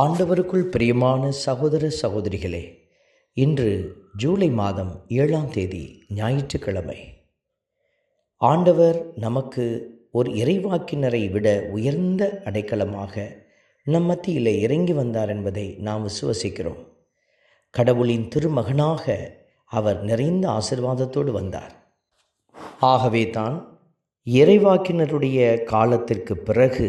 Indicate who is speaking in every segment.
Speaker 1: ஆண்டவருக்குள் பிரியமான சகோதர சகோதரிகளே இன்று ஜூலை மாதம் ஏழாம் தேதி ஞாயிற்றுக்கிழமை. ஆண்டவர் நமக்கு ஒரு இறைவாக்கினரை விட உயர்ந்த அடைக்கலமாக நம் மத்தியில் இறங்கி வந்தார் என்பதை நாம் விசுவசிக்கிறோம். கடவுளின் திருமகனாக அவர் நிறைந்த ஆசிர்வாதத்தோடு வந்தார். ஆகவே தான் இறைவாக்கினருடைய காலத்திற்கு பிறகு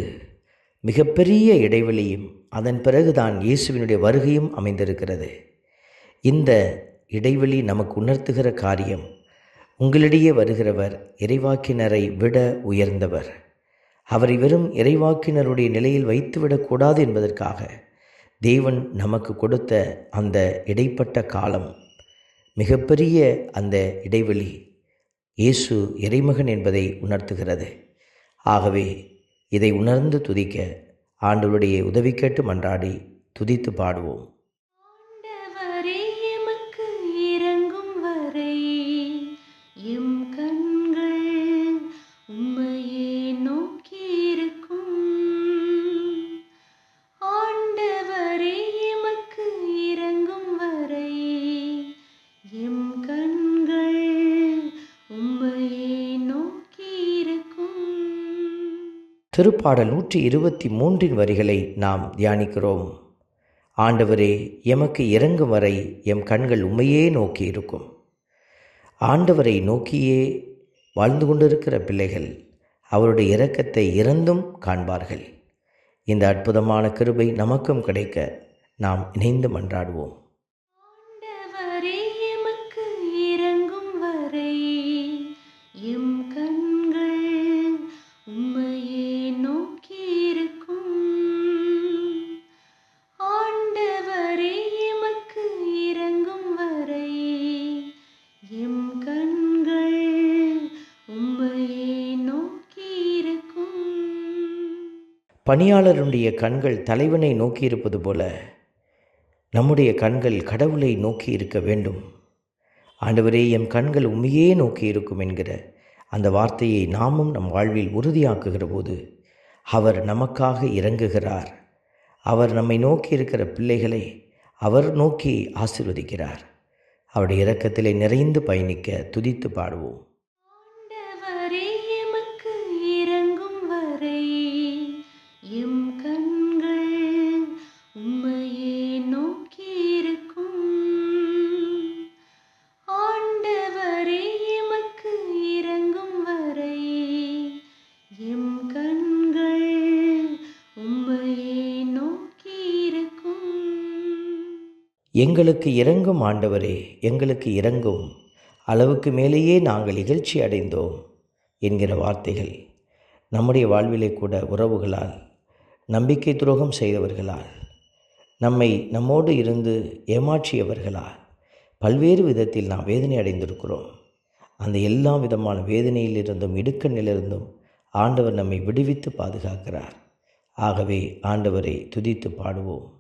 Speaker 1: மிகப்பெரிய இடைவெளியும் அதன் பிறகுதான் இயேசுவினுடைய வருகையும் அமைந்திருக்கிறது. இந்த இடைவெளி நமக்கு உணர்த்துகிற காரியம் உங்களிடையே வருகிறவர் இறைவாக்கினரை விட உயர்ந்தவர். அவரை வெறும் இறைவாக்கினருடைய நிலையில் வைத்துவிடக்கூடாது என்பதற்காக தேவன் நமக்கு கொடுத்த அந்த இடைப்பட்ட காலம் மிகப்பெரிய அந்த இடைவெளி இயேசு இறைமகன் என்பதை உணர்த்துகிறது. ஆகவே இதை உணர்ந்து துதிக்க ஆண்டவருடைய உதவி கேட்டு மன்றாடி துதித்து பாடுவோம். திருப்பாடல் நூற்றி இருபத்தி மூன்றின் வரிகளை நாம் தியானிக்கிறோம். ஆண்டவரே எமக்கு இறங்கும் வரை எம் கண்கள் உண்மையே நோக்கி இருக்கும். ஆண்டவரை நோக்கியே வாழ்ந்து கொண்டிருக்கிற பிள்ளைகள் அவருடைய இரக்கத்தை இறந்தும் காண்பார்கள். இந்த அற்புதமான கிருபை நமக்கும் கிடைக்க நாம் இணைந்து மன்றாடுவோம். பணியாளருடைய கண்கள் தலைவனை நோக்கியிருப்பது போல நம்முடைய கண்கள் கடவுளை நோக்கி இருக்க வேண்டும். ஆண்டவரே எம் கண்கள் உண்மையே நோக்கி இருக்கும் என்கிற அந்த வார்த்தையை நாமும் நம் வாழ்வில் உறுதியாக்குகிற போது அவர் நமக்காக இறங்குகிறார். அவர் நம்மை நோக்கி இருக்கிற பிள்ளைகளை அவர் நோக்கி ஆசிர்வதிக்கிறார். அவருடைய இரக்கத்திலே நிறைந்து பயணிக்க துதித்து பாடுவோம்.
Speaker 2: இறங்கும் வரை
Speaker 1: எங்களுக்கு இறங்கும் ஆண்டவரே எங்களுக்கு இறங்கும் அளவுக்கு மேலேயே நாங்கள் இகழ்ச்சி அடைந்தோம் என்கிற வார்த்தைகள் நம்முடைய வாழ்விலே கூட உறவுகளால் நம்பிக்கை துரோகம் செய்தவர்களால் நம்மை நம்மோடு இருந்து ஏமாற்றியவர்களால் பல்வேறு விதத்தில் நாம் வேதனை அடைந்திருக்கிறோம். அந்த எல்லா விதமான வேதனையிலிருந்தும் இடுக்கண்ணிலிருந்தும் ஆண்டவர் நம்மை விடுவித்து பாதுகாக்கிறார். ஆகவே ஆண்டவரை துதித்து பாடுவோம்.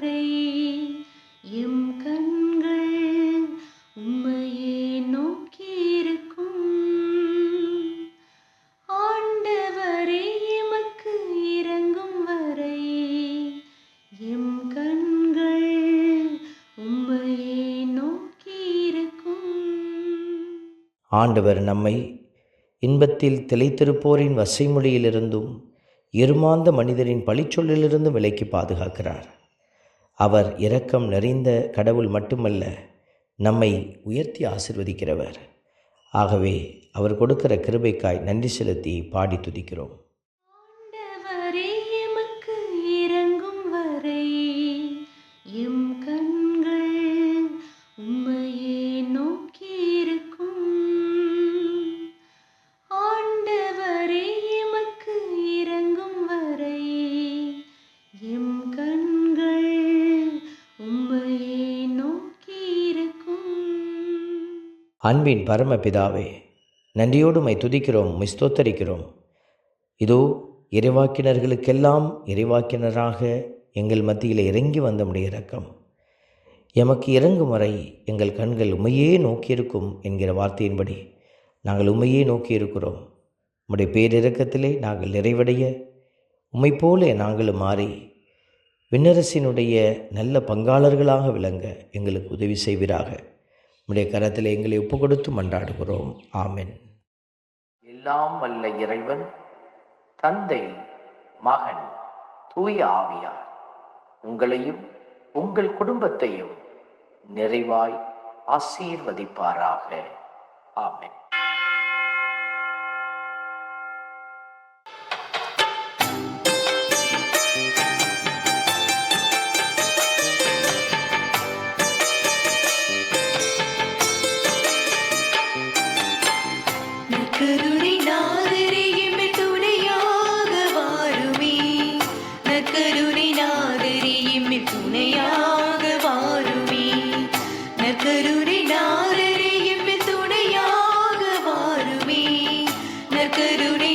Speaker 2: வரை எம் கண்கள் உம்மையே நோக்கியிருக்கும். ஆண்டவரே எமக்கு இறங்கும் வரை எம் கண்கள் உம்மையே நோக்கியிருக்கும்.
Speaker 1: ஆண்டவர் நம்மை இன்பத்தில் திளைத்திருப்போரின் வசைமொழியிலிருந்தும் எருமாந்த மனிதரின் பழிச்சொல்லிலிருந்தும் விலைக்கு பாதுகாக்கிறார். அவர் இரக்கம் நிறைந்த கடவுள் மட்டுமல்ல நம்மை உயர்த்தி ஆசிர்வதிக்கிறவர். ஆகவே அவர் கொடுக்கிற கிருபைக்காய் நன்றி செலுத்தி பாடி துதிக்கிறோம். அன்பின் பரமபிதாவே நன்றியோடு மை துதிக்கிறோம் மிஸ்தோத்தரிக்கிறோம். ஸ்தோத்தரிக்கிறோம் இதோ இறைவாக்கினர்களுக்கெல்லாம் இறைவாக்கினராக எங்கள் மத்தியில் இறங்கி வந்த முடிய இரக்கம். எமக்கு இறங்கும் வரை எங்கள் கண்கள் உமையே நோக்கியிருக்கும் என்கிற வார்த்தையின்படி நாங்கள் உமையே நோக்கியிருக்கிறோம். உம்முடைய பேரிறக்கத்திலே நாங்கள் நிறைவடைய உம்மை போல நாங்களும் மாறி விண்ணரசினுடைய நல்ல பங்காளர்களாக விளங்க எங்களுக்கு உதவி செய்வீராக. உம்முடைய கரத்தில் எங்களை ஒப்பு கொடுத்து மன்றாடுகிறோம் ஆமென். எல்லாம் வல்ல இறைவன் தந்தை மகன் தூய ஆவியார் உங்களையும் உங்கள் குடும்பத்தையும் நிறைவாய் ஆசீர்வதிப்பாராக. ஆமென். കരുണ